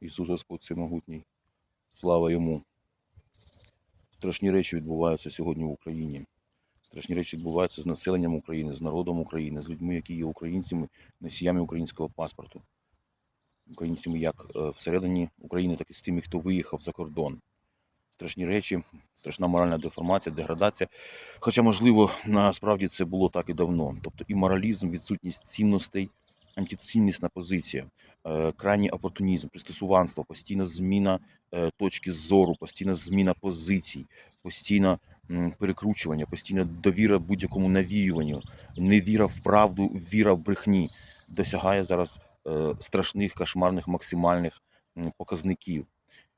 Ісус Господь Всемогутній. Слава йому. Страшні речі відбуваються сьогодні в Україні. Страшні речі відбуваються з населенням України, з народом України, з людьми, які є українцями, носіями українського паспорту. Українцями як е, всередині України, так і з тими, хто виїхав за кордон. Страшні речі, страшна моральна деформація, деградація. Хоча, можливо, насправді це було так і давно. Тобто і моралізм, відсутність цінностей, антиціннісна позиція, е, крайній опортунізм, пристосуванство, постійна зміна е, точки зору, постійна зміна позицій, постійна перекручування, постійна довіра будь-якому навіюванню, невіра в правду, віра в брехні досягає зараз е, страшних, кошмарних, максимальних показників.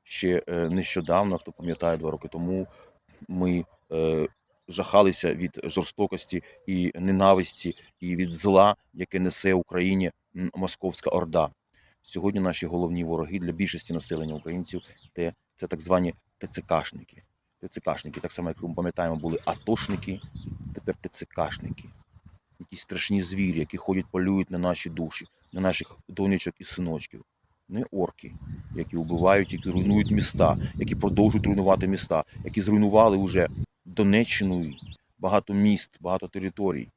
Ще нещодавно, хто пам'ятає, два роки тому ми жахалися від жорстокості і ненависті, і від зла, яке несе Україні Московська Орда. Сьогодні наші головні вороги для більшості населення українців те, це так звані ТЦКшники. ТЦКшники, так само, як ми пам'ятаємо, були атошники, тепер ТЦКшники. Якісь страшні звірі, які ходять, полюють на наші душі, на наших донечок і синочків. Не орки, які вбивають, які руйнують міста, які продовжують руйнувати міста, які зруйнували вже Донеччину, багато міст, багато територій,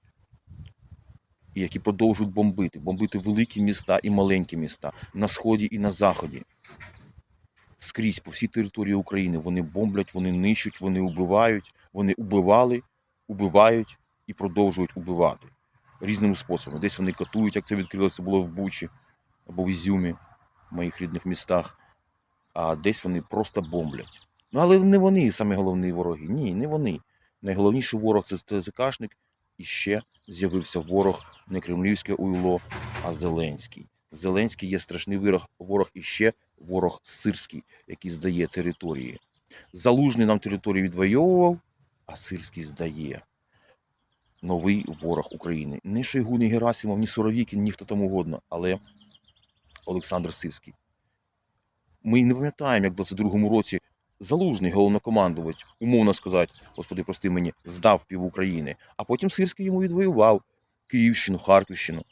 і які продовжують бомбити, бомбити великі міста і маленькі міста на сході і на заході. Скрізь по всій території України вони бомблять, вони нищуть, вони вбивають, вони убивали, убивають і продовжують убивати різними способами. Десь вони катують, як це відкрилося було в Бучі або в Ізюмі, в моїх рідних містах, а десь вони просто бомблять. Ну, але не вони самі головні вороги. Ні, не вони. Найголовніший ворог це ТЗКшник, і ще з'явився ворог не кремлівське уйло, а Зеленський. Зеленський є страшний ворог, ворог і ще ворог сирський, який здає території. Залужний нам територію відвоював, а сирський здає. Новий ворог України. Не Шойгу, ні Герасимов, ні Суровікін, ні хто там угодно, але Олександр Сирський. Ми не пам'ятаємо, як в 22-му році Залужний головнокомандувач, умовно сказати, господи, прости мені, здав пів України, а потім Сирський йому відвоював Київщину, Харківщину.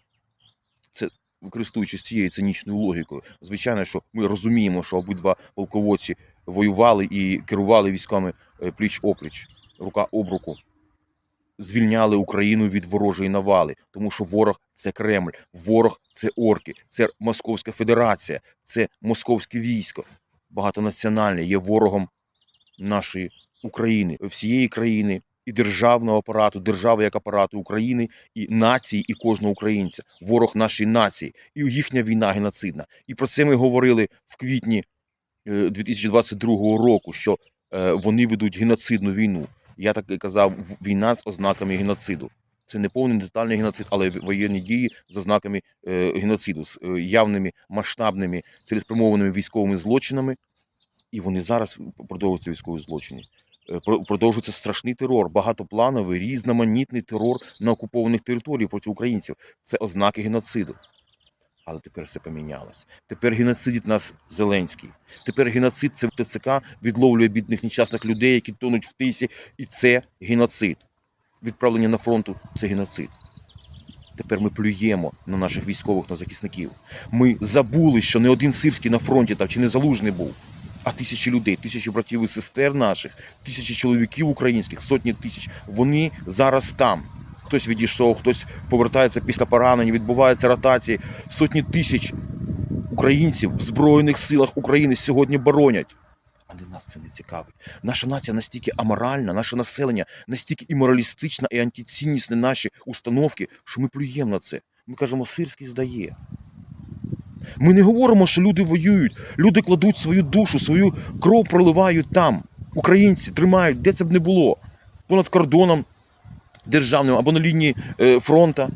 Це використовуючись цією цинічною логікою. Звичайно, що ми розуміємо, що обидва полководці воювали і керували військами е, пліч опліч, рука об руку. Звільняли Україну від ворожої навали, тому що ворог це Кремль, ворог це орки, це Московська Федерація, це московське військо багатонаціональне, є ворогом нашої України, всієї країни і державного апарату, держави як апарату України, і нації, і кожного українця. Ворог нашої нації, і їхня війна геноцидна. І про це ми говорили в квітні е, 2022 року, що е, вони ведуть геноцидну війну. Я так і казав, війна з ознаками геноциду. Це не повний детальний геноцид, але воєнні дії з ознаками е, геноциду, з е, явними масштабними цілеспрямованими військовими злочинами, і вони зараз продовжуються військові злочини. Е, Продовжується страшний терор, багатоплановий, різноманітний терор на окупованих територіях проти українців. Це ознаки геноциду. Але тепер все помінялось. Тепер геноцидить нас Зеленський. Тепер геноцид це ТЦК відловлює бідних нещасних людей, які тонуть в тисі, і це геноцид. Відправлення на фронту це геноцид. Тепер ми плюємо на наших військових, на захисників. Ми забули, що не один сирський на фронті там чи не залужний був, а тисячі людей, тисячі братів і сестер наших, тисячі чоловіків українських, сотні тисяч. Вони зараз там. Хтось відійшов, хтось повертається після поранень, відбуваються ротації. Сотні тисяч українців в Збройних силах України сьогодні боронять. Але нас це не цікавить. Наша нація настільки аморальна, наше населення настільки іморалістична і антиціннісне наші установки, що ми плюємо на це. Ми кажемо, сирський здає. Ми не говоримо, що люди воюють. Люди кладуть свою душу, свою кров проливають там. Українці тримають, де це б не було. Понад кордоном державним або на лінії е, фронта.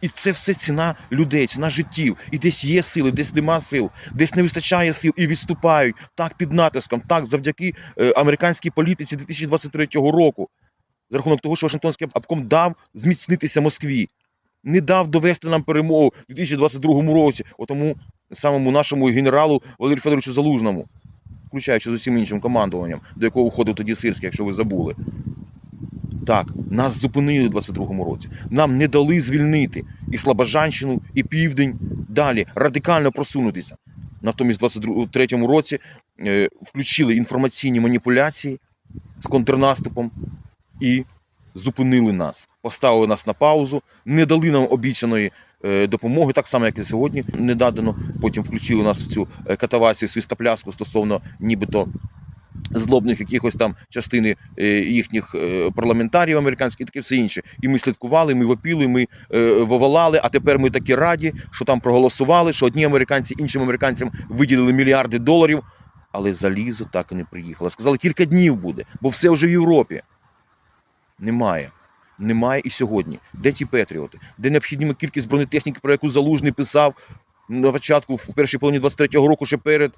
І це все ціна людей, ціна життів. І десь є сили, десь нема сил, десь не вистачає сил і відступають так під натиском, так завдяки е, американській політиці 2023 року. За рахунок того, що Вашингтонський обком дав зміцнитися Москві, не дав довести нам перемогу у 2022 році, отому самому нашому генералу Валерію Федоровичу Залужному, включаючи з усім іншим командуванням, до якого входив тоді Сирський, якщо ви забули. Так, нас зупинили у 22-му році. Нам не дали звільнити і Слобожанщину, і Південь далі радикально просунутися. Натомість, в 23-му році е, включили інформаційні маніпуляції з контрнаступом і зупинили нас, поставили нас на паузу, не дали нам обіцяної е, допомоги, так само, як і сьогодні не дадено. Потім включили нас в цю е, катавасію свістопляску стосовно нібито злобних якихось там частини е, їхніх е, парламентарів американських і таке все інше. І ми слідкували, ми вопіли, ми е, вовалали, а тепер ми такі раді, що там проголосували, що одні американці іншим американцям виділили мільярди доларів, але залізо так і не приїхало. Сказали, кілька днів буде, бо все вже в Європі. Немає. Немає і сьогодні. Де ті Петріоти? Де необхідна кількість бронетехніки, про яку Залужний писав на початку, в першій половині 23-го року, ще перед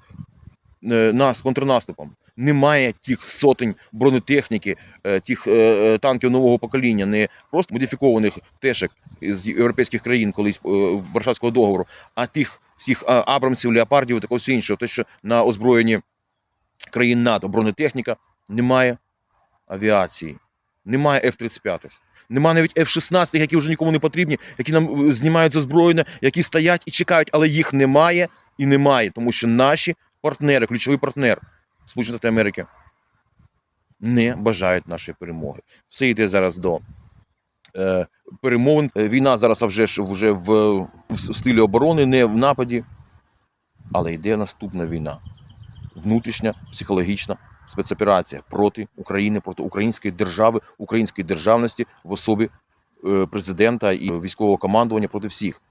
нас контрнаступом? Немає тих сотень бронетехніки, е, тих е, е, танків нового покоління, не просто модифікованих тешек з європейських країн колись е, Варшавського договору, а тих всіх Абрамсів, Леопардів такого всього іншого. Те, що на озброєнні країн НАТО бронетехніка, немає авіації, немає F-35. Нема навіть F-16, які вже нікому не потрібні, які нам е, знімають озброєння, які стоять і чекають, але їх немає і немає, тому що наші партнери, ключовий партнер Сполучені Штати Америки, не бажають нашої перемоги. Все йде зараз до е, перемовин. Е, Війна зараз вже вже в, в стилі оборони, не в нападі, але йде наступна війна. Внутрішня психологічна спецоперація проти України, проти української держави, української державності в особі е, президента і військового командування проти всіх.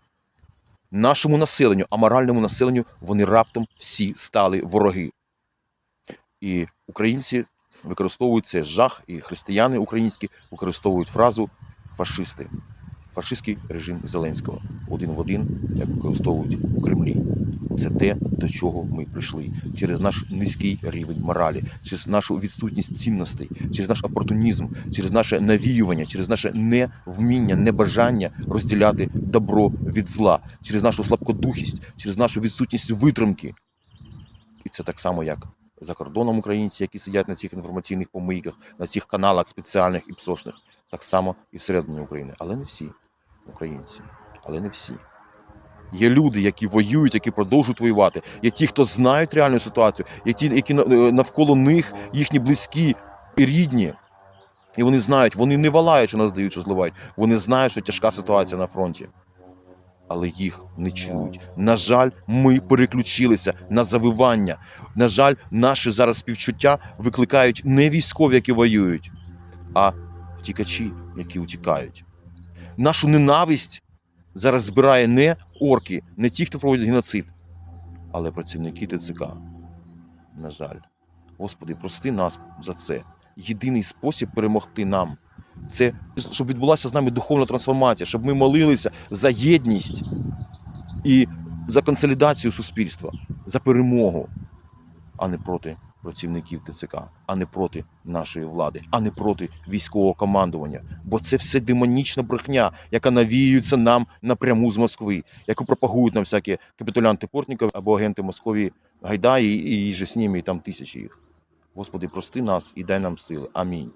Нашому населенню, аморальному населенню, вони раптом всі стали вороги. І українці використовують цей жах, і християни українські використовують фразу фашисти. Фашистський режим Зеленського один в один, як використовують в Кремлі. Це те, до чого ми прийшли через наш низький рівень моралі, через нашу відсутність цінностей, через наш опортунізм, через наше навіювання, через наше невміння, небажання розділяти добро від зла, через нашу слабкодухість, через нашу відсутність витримки. І це так само, як за кордоном українці, які сидять на цих інформаційних помийках, на цих каналах спеціальних і псошних, так само і всередині України. Але не всі українці, але не всі. Є люди, які воюють, які продовжують воювати. Є ті, хто знають реальну ситуацію, є ті, які е, навколо них їхні близькі і рідні. І вони знають, вони не валають, що нас дають, що зливають. Вони знають, що тяжка ситуація на фронті. Але їх не чують. На жаль, ми переключилися на завивання. На жаль, наші зараз співчуття викликають не військові, які воюють, а втікачі, які утікають. Нашу ненависть зараз збирає не орки, не ті, хто проводить геноцид, але працівники ТЦК. На жаль. Господи, прости нас за це. Єдиний спосіб перемогти нам це щоб відбулася з нами духовна трансформація, щоб ми молилися за єдність і за консолідацію суспільства, за перемогу, а не проти працівників ТЦК, а не проти нашої влади, а не проти військового командування. Бо це все демонічна брехня, яка навіюється нам напряму з Москви, яку пропагують нам всякі капітулянти Портніков або агенти Московії Гайдаї і, і же з ними, і там тисячі їх. Господи, прости нас і дай нам сили. Амінь.